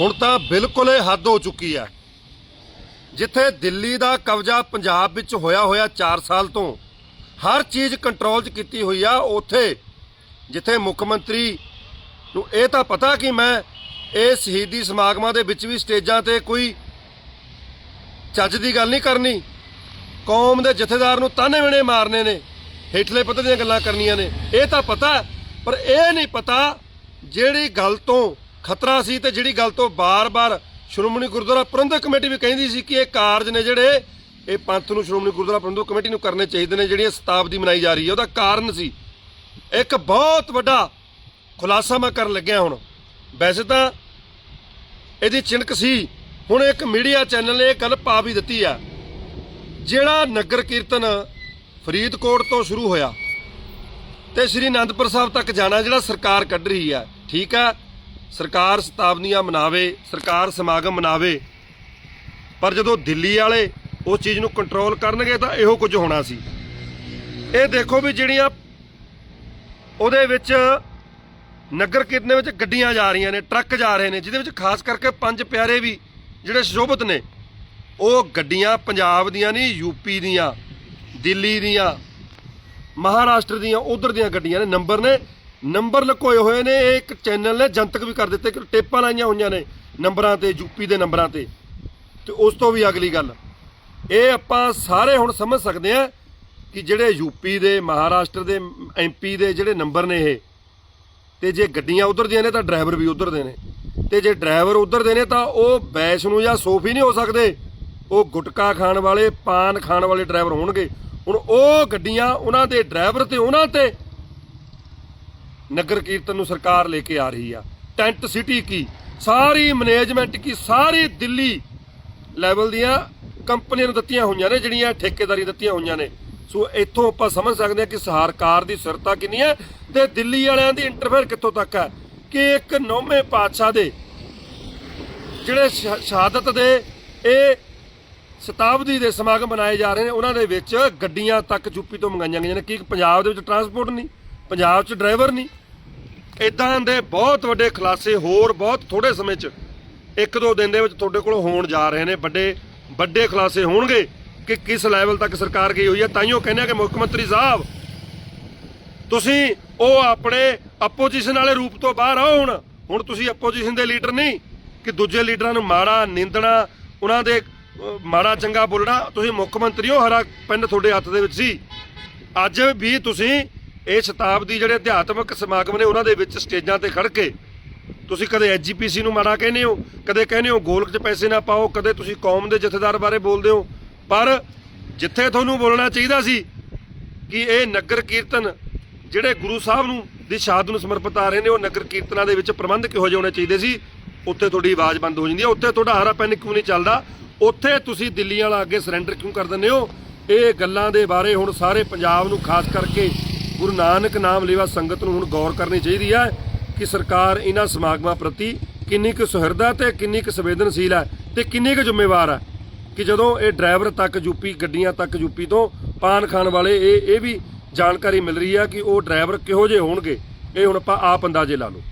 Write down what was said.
ਹੁਣ ਤਾਂ ਬਿਲਕੁਲ ਹੀ ਹੱਦ ਹੋ ਚੁੱਕੀ ਹੈ। ਜਿੱਥੇ ਦਿੱਲੀ ਦਾ ਕਬਜ਼ਾ ਪੰਜਾਬ ਵਿੱਚ ਹੋਇਆ ਹੋਇਆ 4 ਸਾਲ ਤੋਂ, ਹਰ ਚੀਜ਼ ਕੰਟਰੋਲ 'ਚ ਕੀਤੀ ਹੋਈ ਆ ਉੱਥੇ, ਜਿੱਥੇ ਮੁੱਖ ਮੰਤਰੀ ਨੂੰ ਇਹ ਤਾਂ ਪਤਾ ਕਿ ਮੈਂ ਇਹ ਸ਼ਹੀਦੀ ਸਮਾਗਮਾਂ ਦੇ ਵਿੱਚ ਵੀ ਸਟੇਜਾਂ ਤੇ ਕੋਈ ਚੱਜ ਦੀ ਗੱਲ ਨਹੀਂ ਕਰਨੀ। ਕੌਮ ਦੇ ਜਥੇਦਾਰ ਨੂੰ ਤਾਨੇ ਮਿਹਣੇ ਮਾਰਨੇ ਨੇ, ਹੇਠਲੇ ਪੱਧਰ ਦੀਆਂ ਗੱਲਾਂ ਕਰਨੀਆਂ ਨੇ। ਇਹ ਤਾਂ ਪਤਾ, ਪਰ ਇਹ ਨਹੀਂ ਪਤਾ ਜਿਹੜੀ ਗੱਲ ਤੋਂ ਖਤਰਾ ਸੀ ਤੇ ਜਿਹੜੀ ਗੱਲ ਤੋਂ ਬਾਰ-ਬਾਰ ਸ਼੍ਰੋਮਣੀ ਗੁਰਦੁਆਰਾ ਪ੍ਰਬੰਧਕ ਕਮੇਟੀ ਵੀ ਕਹਿੰਦੀ ਸੀ ਕਿ ਇਹ ਕਾਰਜ ਨੇ ਜਿਹੜੇ, ਇਹ ਪੰਥ ਨੂੰ ਸ਼੍ਰੋਮਣੀ ਗੁਰਦੁਆਰਾ ਪ੍ਰਬੰਧਕ ਕਮੇਟੀ ਨੂੰ ਕਰਨੇ ਚਾਹੀਦੇ ਨੇ ਜਿਹੜੀਆਂ ਸ਼ਤਾਬਦੀ ਮਨਾਈ ਜਾ ਰਹੀ ਹੈ। ਉਹਦਾ ਕਾਰਨ ਸੀ, ਇੱਕ ਬਹੁਤ ਵੱਡਾ ਖੁਲਾਸਾ ਮੈਂ ਕਰਨ ਲੱਗਿਆ ਹੁਣ। ਵੈਸੇ ਤਾਂ ਇਹਦੀ ਚਿਣਕ ਸੀ, ਹੁਣ ਇੱਕ ਮੀਡੀਆ ਚੈਨਲ ਨੇ ਇਹ ਗੱਲ ਪਾ ਵੀ ਦਿੱਤੀ ਆ। ਜਿਹੜਾ ਨਗਰ ਕੀਰਤਨ ਫਰੀਦਕੋਟ ਤੋਂ ਸ਼ੁਰੂ ਹੋਇਆ ਤੇ ਸ੍ਰੀ ਅਨੰਦਪੁਰ ਸਾਹਿਬ ਤੱਕ ਜਾਣਾ, ਜਿਹੜਾ ਸਰਕਾਰ ਕੱਢ ਰਹੀ ਆ, ਠੀਕ ਆ ਸਰਕਾਰ ਸ਼ਤਾਬਦੀਆਂ ਮਨਾਵੇ, ਸਰਕਾਰ ਸਮਾਗਮ ਮਨਾਵੇ, ਪਰ ਜਦੋਂ ਦਿੱਲੀ ਵਾਲੇ ਉਸ ਚੀਜ਼ ਨੂੰ ਕੰਟਰੋਲ ਕਰਨਗੇ ਤਾਂ ਇਹੋ ਕੁਝ ਹੋਣਾ ਸੀ। ਇਹ ਦੇਖੋ ਵੀ ਜਿਹੜੀਆਂ ਉਹਦੇ ਵਿੱਚ ਨਗਰ ਕੀਰਤਨ ਵਿੱਚ ਗੱਡੀਆਂ ਜਾ ਰਹੀਆਂ ਨੇ, ਟਰੱਕ ਜਾ ਰਹੇ ਨੇ, ਜਿਹਦੇ ਵਿੱਚ ਖਾਸ ਕਰਕੇ ਪੰਜ ਪਿਆਰੇ ਵੀ ਜਿਹੜੇ ਸ਼ੋਭਤ ਨੇ, ਉਹ ਗੱਡੀਆਂ ਪੰਜਾਬ ਦੀਆਂ ਨਹੀਂ ਯੂਪੀ ਦੀਆਂ, ਦਿੱਲੀ ਦੀਆਂ, ਮਹਾਰਾਸ਼ਟਰ ਦੀਆਂ, ਉਧਰ ਦੀਆਂ ਗੱਡੀਆਂ ਨੇ, ਨੰਬਰ ਨੇ ਨੰਬਰ ਲੁਕੋਏ ਹੋਏ ਨੇ, ਇਹ ਇੱਕ ਚੈਨਲ ਨੇ, ਜਨਤਕ ਵੀ ਕਰ ਦਿੱਤੇ ਕਿ ਟੇਪਾਂ ਲਾਈਆਂ ਹੋਈਆਂ ਨੇ ਨੰਬਰਾਂ ਤੇ, ਯੂਪੀ ਦੇ ਨੰਬਰਾਂ ਤੇ। ਤੇ ਉਸ ਤੋਂ ਵੀ ਅਗਲੀ ਗੱਲ, ਇਹ ਆਪਾਂ ਸਾਰੇ ਹੁਣ ਸਮਝ ਸਕਦੇ ਆ ਕਿ ਜਿਹੜੇ ਯੂਪੀ ਦੇ, ਮਹਾਰਾਸ਼ਟਰ ਦੇ ਐਮਪੀ ਦੇ ਜਿਹੜੇ ਨੰਬਰ ਨੇ ਇਹ, ਤੇ ਜੇ ਗੱਡੀਆਂ ਉਧਰ ਦੀਆਂ ਨੇ ਤਾਂ ਡਰਾਈਵਰ ਵੀ ਉਧਰ ਦੇ ਨੇ। ਤੇ ਜੇ ਡਰਾਈਵਰ ਉਧਰ ਦੇ ਨੇ ਤਾਂ ਉਹ ਬੈਸ਼ ਨੂੰ ਜਾਂ ਸੋਫੀ ਨਹੀਂ ਹੋ ਸਕਦੇ। ਉਹ ਗੁਟਕਾ ਖਾਣ ਵਾਲੇ, ਪਾਨ ਖਾਣ ਵਾਲੇ ਡਰਾਈਵਰ ਹੋਣਗੇ। ਹੁਣ ਉਹ ਗੱਡੀਆਂ ਉਹਨਾਂ ਦੇ ਡਰਾਈਵਰ ਤੇ ਉਹਨਾਂ ਤੇ ਨਗਰ ਕੀਰਤਨ ਨੂੰ ਸਰਕਾਰ ਲੈ ਕੇ ਆ ਰਹੀ ਆ। ਟੈਂਟ ਸਿਟੀ ਕੀ? ਸਾਰੀ ਮੈਨੇਜਮੈਂਟ ਕੀ? ਸਾਰੀ ਦਿੱਲੀ ਲੈਵਲ ਦੀਆਂ ਕੰਪਨੀਆਂ ਨੂੰ ਦਿੱਤੀਆਂ ਹੋਈਆਂ ਨੇ, ਜਿਹੜੀਆਂ ਠੇਕੇਦਾਰੀ ਦਿੱਤੀਆਂ ਹੋਈਆਂ ਨੇ। ਸੋ ਇੱਥੋਂ ਆਪਾਂ ਸਮਝ ਸਕਦੇ ਹਾਂ ਕਿ ਸਰਕਾਰ ਦੀ ਸਿਰਤਾ ਕਿੰਨੀ ਹੈ ਤੇ ਦਿੱਲੀ ਵਾਲਿਆਂ ਦੀ ਇੰਟਰਫੇਅਰ ਕਿੱਥੋਂ ਤੱਕ ਹੈ ਕਿ ਇੱਕ ਨੌਵੇਂ ਪਾਤਸ਼ਾਹ ਦੇ ਜਿਹੜੇ ਸ਼- ਸ਼ਹਾਦਤ ਦੇ ਇਹ ਸ਼ਤਾਬਦੀ ਦੇ ਸਮਾਗਮ ਬਣਾਏ ਜਾ ਰਹੇ ਨੇ, ਉਹਨਾਂ ਦੇ ਵਿੱਚ ਗੱਡੀਆਂ ਤੱਕ ਯੂਪੀ ਤੋਂ ਮੰਗਾਈਆਂ ਗਈਆਂ ਨੇ। ਕੀ ਪੰਜਾਬ ਦੇ ਵਿੱਚ ਟਰਾਂਸਪੋਰਟ ਨਹੀਂ, ਪੰਜਾਬ 'ਚ ਡਰਾਈਵਰ ਨਹੀਂ ਇਦਾਂ ਦੇ ਬਹੁਤ ਵੱਡੇ ਖੁਲਾਸੇ ਹੋਰ ਬਹੁਤ ਥੋੜੇ ਸਮੇਂ 'ਚ ਇੱਕ ਦੋ ਦਿਨ ਦੇ ਵਿੱਚ ਤੁਹਾਡੇ ਕੋਲ ਹੋਣ ਜਾ ਰਹੇ ਨੇ। ਵੱਡੇ ਵੱਡੇ ਖੁਲਾਸੇ ਹੋਣਗੇ ਕਿ ਕਿਸ ਲੈਵਲ ਤੱਕ ਸਰਕਾਰ ਗਈ ਹੋਈ ਹੈ। ਤਾਈਓ ਕਹਿੰਦੇ ਆ ਕਿ ਮੁੱਖ ਮੰਤਰੀ ਸਾਹਿਬ, ਤੁਸੀਂ ਉਹ ਆਪਣੇ ਆਪੋਜੀਸ਼ਨ ਵਾਲੇ ਰੂਪ ਤੋਂ ਬਾਹਰ ਆਓ ਹੁਣ। ਹੁਣ ਤੁਸੀਂ ਆਪੋਜੀਸ਼ਨ ਦੇ ਲੀਡਰ ਨਹੀਂ, ਕਿ ਦੂਜੇ ਲੀਡਰਾਂ ਨੂੰ ਮਾੜਾ ਨਿੰਦਣਾ, ਉਹਨਾਂ ਦੇ ਮਾੜਾ ਚੰਗਾ ਬੋਲਣਾ। ਤੁਸੀਂ ਮੁੱਖ ਮੰਤਰੀ ਹੋ, ਹਰਾ ਪਿੰਡ ਤੁਹਾਡੇ ਹੱਥ ਦੇ ਵਿੱਚ ਸੀ। ਅੱਜ ਵੀ ਤੁਸੀਂ ਇਹ ਸ਼ਤਾਬਦੀ ਜਿਹੜੇ ਅਧਿਆਤਮਿਕ ਸਮਾਗਮ ਨੇ ਉਹਨਾਂ ਦੇ ਵਿੱਚ ਸਟੇਜਾਂ ਤੇ ਖੜ ਕੇ ਤੁਸੀਂ ਕਦੇ ਐਜੀਪੀਸੀ ਨੂੰ ਮਾੜਾ ਕਹਿੰਦੇ ਹੋ, ਕਦੇ ਕਹਿੰਦੇ ਹੋ ਗੋਲਕ 'ਚ ਪੈਸੇ ਨਾ ਪਾਓ, ਕਦੇ ਤੁਸੀਂ ਕੌਮ ਦੇ ਜਥੇਦਾਰ ਬਾਰੇ ਬੋਲਦੇ ਹੋ। ਪਰ ਜਿੱਥੇ ਤੁਹਾਨੂੰ ਬੋਲਣਾ ਚਾਹੀਦਾ ਸੀ ਕਿ ਇਹ ਨਗਰ ਕੀਰਤਨ ਜਿਹੜੇ ਗੁਰੂ ਸਾਹਿਬ ਨੂੰ, ਦੀ ਸ਼ਹਾਦਤ ਨੂੰ ਸਮਰਪਿਤ ਆ ਰਹੇ ਨੇ, ਉਹ ਨਗਰ ਕੀਰਤਨਾਂ ਦੇ ਵਿੱਚ ਪ੍ਰਬੰਧ ਕਿਹੋ ਜਿਹੇ ਹੋਣੇ ਚਾਹੀਦੇ ਸੀ, ਉੱਥੇ ਤੁਹਾਡੀ ਆਵਾਜ਼ ਬੰਦ ਹੋ ਜਾਂਦੀ ਹੈ। ਉੱਥੇ ਤੁਹਾਡਾ ਹਰਾ ਪੈਨ ਕਿਉਂ ਨਹੀਂ ਚੱਲਦਾ? ਉੱਥੇ ਤੁਸੀਂ ਦਿੱਲੀ ਵਾਲਾ ਅੱਗੇ ਸਰੈਂਡਰ ਕਿਉਂ ਕਰ ਦਿੰਦੇ ਹੋ? ਇਹ ਗੱਲਾਂ ਦੇ ਬਾਰੇ ਹੁਣ ਸਾਰੇ ਪੰਜਾਬ ਨੂੰ ਖਾਸ ਕਰਕੇ ਗੁਰੂ ਨਾਨਕ ਨਾਮ ਲੇਵਾ ਸੰਗਤ ਨੂੰ ਹੁਣ ਗੌਰ ਕਰਨੀ ਚਾਹੀਦੀ ਹੈ ਕਿ ਸਰਕਾਰ ਇਹਨਾਂ ਸਮਾਗਮਾਂ ਪ੍ਰਤੀ ਕਿੰਨੀ ਕੁ ਸੁਹਿਰਦਾ ਤੇ ਕਿੰਨੀ ਕੁ ਸੰਵੇਦਨਸ਼ੀਲ ਹੈ ਤੇ ਕਿੰਨੀ ਕੁ ਜ਼ਿੰਮੇਵਾਰ ਹੈ ਕਿ ਜਦੋਂ ਇਹ ਡਰਾਈਵਰ ਤੱਕ ਯੂਪੀ ਗੱਡੀਆਂ ਤੱਕ ਯੂਪੀ ਤੋਂ ਪਾਨ ਖਾਣ ਵਾਲੇ ਇਹ ਇਹ ਵੀ ਜਾਣਕਾਰੀ ਮਿਲ ਰਹੀ ਹੈ ਕਿ ਉਹ ਡਰਾਈਵਰ ਕਿਹੋ ਜਿਹੇ ਹੋਣਗੇ, ਇਹ ਹੁਣ ਆਪਾਂ ਆਪ ਅੰਦਾਜ਼ੇ ਲਾ ਲਓ।